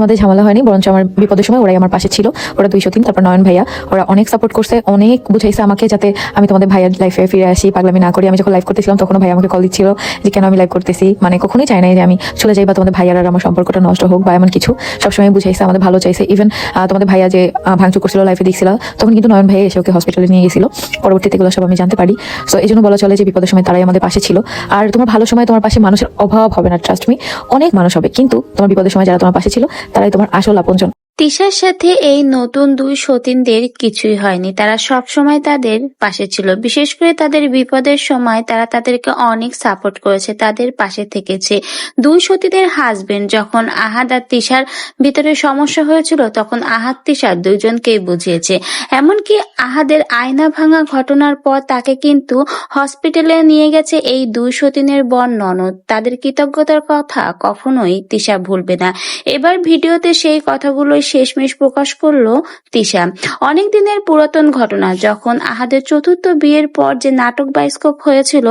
আমাদের ঝামেলা হয়নি, বরঞ্চ আমার বিপদের সময় ওরাই আমার পাশে ছিল। ওরা দুইশো তিন, তারপর নয়ন ভাইয়া। ওরা অনেক সাপোর্ট করছে, অনেক বুঝাইছে আমাকে যাতে আমি তোমাদের ভাইয়ার লাইফে ফিরে আসি, পাগলামি না করি। আমি যখন লাইভ করতেছিলাম, তখন ভাই আমাকে কল দিচ্ছিল যে, কেন আমি লাইভ করতেছি? মানে কখনোই চাই নাই যে, আমি চলে যাই বা তোমাদের ভাইয়ার আমার সম্পর্কটা নষ্ট হোক বা এমন কিছু। সবসময় বুঝাইছে, আমাদের ভালো চাইছে। ইভেন তোমাদের ভাইয়া যে ভাঙচুর করছিল লাইফে দেখছিল, তখন কিন্তু নয়ন ভাইয়া এসে ওকে হসপিটালে নিয়ে গেছিল। পরবর্তীতে এগুলো সব আমি জানতে পারি। সো এই জন্য বলা চলে যে, বিপদের সময় তারাই আমাদের পাশে ছিল। আর তোমার ভালো সময় তোমার পাশে মানুষের অভাব হবে না ট্রাস্ট মি অনেক মানুষ হবে, কিন্তু তোমার বিপদের সময় যারা তোমার পাশে ছিল তারাই তোমার আসল আপনজন। তিশার সাথে এই নতুন দুই সতীনদের কিছুই হয়নি। তারা সব সময় তাদের পাশে ছিল। বিশেষ করে তাদের বিপদের সময় তারা তাদেরকে অনেক সাপোর্ট করেছে, তাদের পাশে থেকেছে। দুই সতীদের হাজবেন্ড যখন আহাদ আর তিশার ভিতরে সমস্যা হয়েছিল, তখন আহাদ, তিশার দুইজনকেই বুঝিয়েছে। এমনকি আহাদের আয়না ভাঙা ঘটনার পর তাকে কিন্তু হসপিটালে নিয়ে গেছে এই দুই সতীনের বন ননদ। তাদের কৃতজ্ঞতার কথা কখনোই তিশা ভুলবে না। এবার ভিডিওতে সেই কথাগুলোই শেষমেশ প্রকাশ করল তিশা। অনেক দিনের পুরাতন ঘটনা, যখন আহাদের চতুর্থ বিয়ের পর যে নাটক বাইস্কোপ হয়েছিল,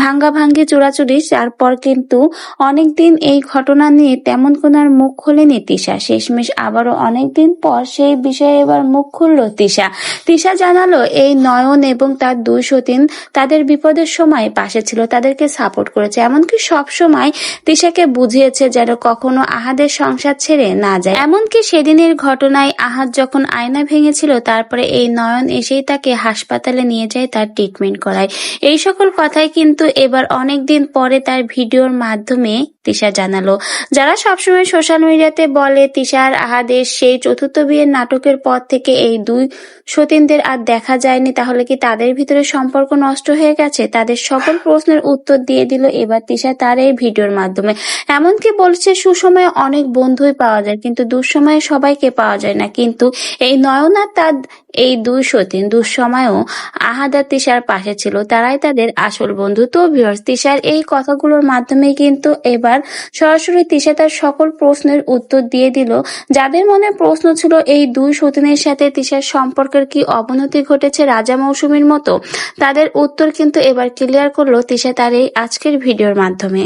ভাঙ্গা ভাঙ্গি চোরাচুরি, তারপর কিন্তু অনেকদিন এই ঘটনা নিয়ে তেমন কোন আর মুখ খোলেনি তিশা। শেষমেশ আবারও অনেকদিন পর সেই বিষয়ে এবার মুখ খুলল তিশা। তিশা জানালো, এই নয়ন এবং তার দুই সতীন তাদের বিপদের সময় পাশে ছিল, তাদেরকে সাপোর্ট করেছে। এমনকি সব সময় তিশাকে বুঝিয়েছে যেন কখনো আহাদের সংসার ছেড়ে না যায়। এমনকি সেদিনের ঘটনায় আহাদ যখন আয়না ভেঙেছিল, তারপরে এই নয়ন এসেই তাকে হাসপাতালে নিয়ে যায় তার ট্রিটমেন্ট করায়। এই সকল কথাই কিন্তু এবার অনেকদিন পরে তার ভিডিওর মাধ্যমে তিশা জানালো। যারা সবসময় সোশ্যাল মিডিয়াতে বলে তিশার আহাদের সেই চতুর্থ বিয়ের নাটকের পর থেকে এই দুই সতীনদের আর দেখা যায়নি, তাহলে কি তাদের ভিতরে সম্পর্ক নষ্ট হয়ে গেছে? তাদের সকল প্রশ্নের উত্তর দিয়ে দিল এবার তিশা তার এই ভিডিওর মাধ্যমে। এমনকি বলছে, সুসময়ে অনেক বন্ধুই পাওয়া যায়, কিন্তু দুঃসময়ে সবাইকে পাওয়া যায় না। কিন্তু এই নয়না তার এই দুই সতীন দুঃসময়েও আহাদা তিশার পাশে ছিল। তারাই তাদের আসল বন্ধু তো ভিউয়ার্স এই কথাগুলোর মাধ্যমে কিন্তু এবার সরাসরি তিশা তার সকল প্রশ্নের উত্তর দিয়ে দিল। যাদের মনে প্রশ্ন ছিল এই দুই সতীনের সাথে তিশার সম্পর্কের কি অবনতি ঘটেছে রাজা মৌসুমীর মতো, তাদের উত্তর কিন্তু এবার ক্লিয়ার করল তিশা তার এই আজকের ভিডিওর মাধ্যমে।